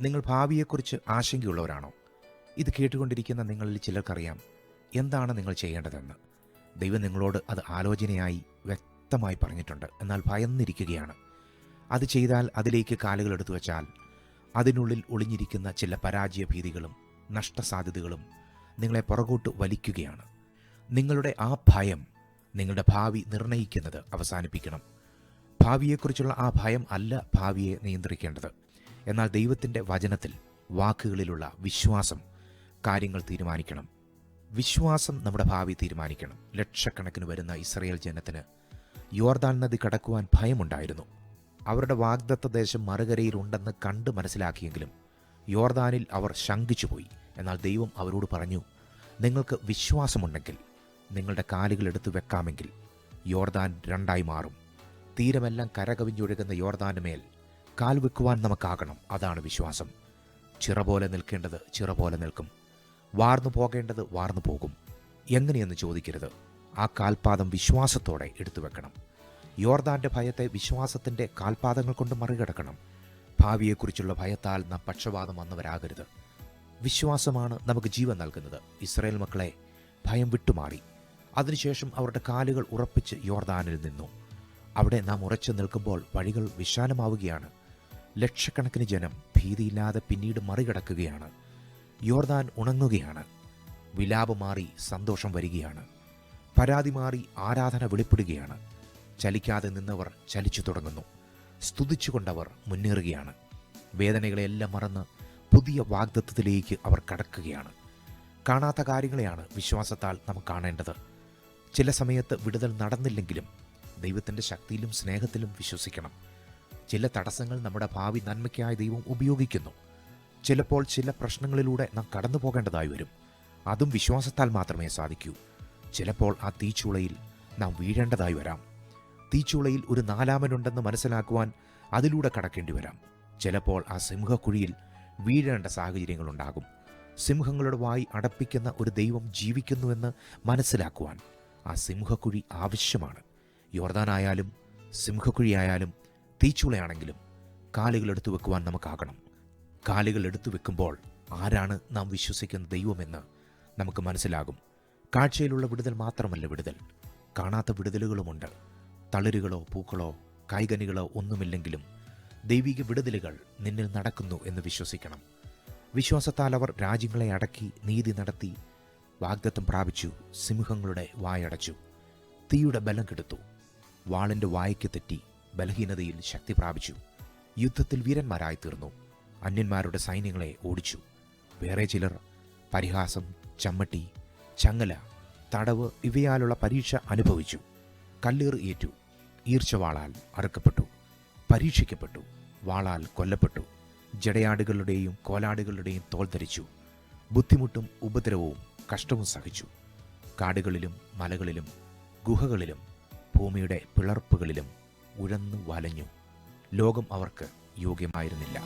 നിങ്ങൾ ഭാവിയെക്കുറിച്ച് ആശങ്കയുള്ളവരാണോ? ഇത് കേട്ടുകൊണ്ടിരിക്കുന്ന നിങ്ങളിൽ ചിലർക്കറിയാം എന്താണ് നിങ്ങൾ ചെയ്യേണ്ടതെന്ന്. ദൈവം നിങ്ങളോട് അത് ആലോചനയായി വ്യക്തമായി പറഞ്ഞിട്ടുണ്ട്. എന്നാൽ ഭയന്നിരിക്കുകയാണ്. അത് ചെയ്താൽ അതിലേക്ക് കാലുകൾ എടുത്തു വച്ചാൽ അതിനുള്ളിൽ ഒളിഞ്ഞിരിക്കുന്ന ചില പരാജയ ഭീതികളും നഷ്ടസാധ്യതകളും നിങ്ങളെ പുറകോട്ട് വലിക്കുകയാണ്. നിങ്ങളുടെ ആ ഭയം നിങ്ങളുടെ ഭാവി നിർണയിക്കുന്നത് അവസാനിപ്പിക്കണം. ഭാവിയെക്കുറിച്ചുള്ള ആ ഭയം അല്ല ഭാവിയെ നിയന്ത്രിക്കേണ്ടത്. എന്നാൽ ദൈവത്തിന്റെ വചനത്തിൽ വാക്കുകളിലുള്ള വിശ്വാസം കാര്യങ്ങൾ തീരുമാനിക്കണം. വിശ്വാസം നമ്മുടെ ഭാവി തീരുമാനിക്കണം. ലക്ഷക്കണക്കിന് വരുന്ന ഇസ്രയേൽ ജനത്തിന് യോർദാൻ നദി കടക്കുവാൻ ഭയമുണ്ടായിരുന്നു. അവരുടെ വാഗ്ദത്ത ദേശം മറുകരയിലുണ്ടെന്ന് കണ്ട് മനസ്സിലാക്കിയെങ്കിലും യോർദാനിൽ അവർ ശങ്കിച്ചുപോയി. എന്നാൽ ദൈവം അവരോട് പറഞ്ഞു നിങ്ങൾക്ക് വിശ്വാസമുണ്ടെങ്കിൽ നിങ്ങളുടെ കാലുകൾ എടുത്തു വെക്കാമെങ്കിൽ യോർദാൻ രണ്ടായി മാറും. തീരമെല്ലാം കരകവിഞ്ഞൊഴുകുന്ന യോർദാന് മേൽ കാൽ വെക്കുവാൻ നമുക്കാകണം. അതാണ് വിശ്വാസം. ചിറ പോലെ നിൽക്കേണ്ടത് ചിറ പോലെ നിൽക്കും. വാർന്നു പോകേണ്ടത് വാർന്നു പോകും. എങ്ങനെയെന്ന് ചോദിക്കരുത്. ആ കാൽപാദം വിശ്വാസത്തോടെ എടുത്തു വെക്കണം. യോർദാന്റെ ഭയത്തെ വിശ്വാസത്തിന്റെ കാൽപാദങ്ങൾ കൊണ്ട് മറികടക്കണം. ഭാവിയെക്കുറിച്ചുള്ള ഭയത്താൽ നാം പക്ഷപാതം വന്നവരാകരുത്. വിശ്വാസമാണ് നമുക്ക് ജീവൻ നൽകുന്നത്. ഇസ്രയേൽ മക്കളെ ഭയം വിട്ടുമാറി. അതിനുശേഷം അവരുടെ കാലുകൾ ഉറപ്പിച്ച് യോർദാനിൽ നിന്നു. അവിടെ നാം ഉറച്ചു നിൽക്കുമ്പോൾ വഴികൾ വിശാലമാവുകയാണ്. ലക്ഷക്കണക്കിന് ജനം ഭീതിയില്ലാതെ പിന്നീട് മറികടക്കുകയാണ്. യോർദാൻ ഉണങ്ങുകയാണ്. വിലാപ് മാറി സന്തോഷം വരികയാണ്. പരാതി മാറി ആരാധന വെളിപ്പെടുകയാണ്. ചലിക്കാതെ നിന്നവർ ചലിച്ചു തുടങ്ങുന്നു. സ്തുതിച്ചുകൊണ്ടവർ മുന്നേറുകയാണ്. വേദനകളെല്ലാം മറന്ന് പുതിയ വാഗ്ദത്വത്തിലേക്ക് അവർ കടക്കുകയാണ്. കാണാത്ത കാര്യങ്ങളെയാണ് വിശ്വാസത്താൽ നമുക്ക് കാണേണ്ടത്. ചില സമയത്ത് വിടുതൽ നടന്നില്ലെങ്കിലും ദൈവത്തിന്റെ ശക്തിയിലും സ്നേഹത്തിലും വിശ്വസിക്കണം. ചില തടസ്സങ്ങൾ നമ്മുടെ ഭാവി നന്മയ്ക്കായി ദൈവം ഉപയോഗിക്കുന്നു. ചിലപ്പോൾ ചില പ്രശ്നങ്ങളിലൂടെ നാം കടന്നു പോകേണ്ടതായി വരും. അതും വിശ്വാസത്താൽ മാത്രമേ സാധിക്കൂ. ചിലപ്പോൾ ആ തീച്ചുളയിൽ നാം വീഴേണ്ടതായി വരാം. തീച്ചുളയിൽ ഒരു നാലാമനുണ്ടെന്ന് മനസ്സിലാക്കുവാൻ അതിലൂടെ കടക്കേണ്ടി വരാം. ചിലപ്പോൾ ആ സിംഹക്കുഴിയിൽ വീഴേണ്ട സാഹചര്യങ്ങളുണ്ടാകും സിംഹങ്ങളുടെ വായി അടപ്പിക്കുന്ന ഒരു ദൈവം ജീവിക്കുന്നുവെന്ന് മനസ്സിലാക്കുവാൻ ആ സിംഹക്കുഴി ആവശ്യമാണ്. യോർദാനായാലും സിംഹക്കുഴിയായാലും തീച്ചുളയാണെങ്കിലും കാലുകൾ എടുത്തു വെക്കുവാൻ നമുക്കാകണം. കാലുകൾ എടുത്തു വെക്കുമ്പോൾ ആരാണ് നാം വിശ്വസിക്കുന്ന ദൈവമെന്ന് നമുക്ക് മനസ്സിലാകും. കാഴ്ചയിലുള്ള വിടുതൽ മാത്രമല്ല വിടുതൽ. കാണാത്ത വിടുതലുകളുമുണ്ട്. തളിരുകളോ പൂക്കളോ കായ്കനികളോ ഒന്നുമില്ലെങ്കിലും ദൈവിക വിടുതലുകൾ നിന്നിൽ നടക്കുന്നു എന്ന് വിശ്വസിക്കണം. വിശ്വാസത്താൽ അവർ രാജ്യങ്ങളെ അടക്കി നീതി നടത്തി വാഗ്ദത്തം പ്രാപിച്ചു സിംഹങ്ങളുടെ വായടച്ചു തീയുടെ ബലം കെടുത്തു വാളിന്റെ വായ്ക്ക് തെറ്റി ബലഹീനതയിൽ ശക്തി പ്രാപിച്ചു. യുദ്ധത്തിൽ വീരന്മാരായി തീർന്നു അന്യന്മാരുടെ സൈന്യങ്ങളെ ഓടിച്ചു. വേറെ ചിലർ പരിഹാസം ചമ്മട്ടി ചങ്ങല തടവ് ഇവയാലുള്ള പരീക്ഷ അനുഭവിച്ചു. കല്ലേർ ഏറ്റു. ഈർച്ചവാളാൽ അറുക്കപ്പെട്ടു. പരീക്ഷിക്കപ്പെട്ടു. വാളാൽ കൊല്ലപ്പെട്ടു. ജടയാടുകളുടെയും കോലാടുകളുടെയും തോൽ ധരിച്ചു. ബുദ്ധിമുട്ടും ഉപദ്രവവും കഷ്ടവും സഹിച്ചു. കാടുകളിലും മലകളിലും ഗുഹകളിലും ഭൂമിയുടെ പിളർപ്പുകളിലും ഉഴന്നു വലഞ്ഞു. ലോകം അവർക്ക് യോഗ്യമായിരുന്നില്ല.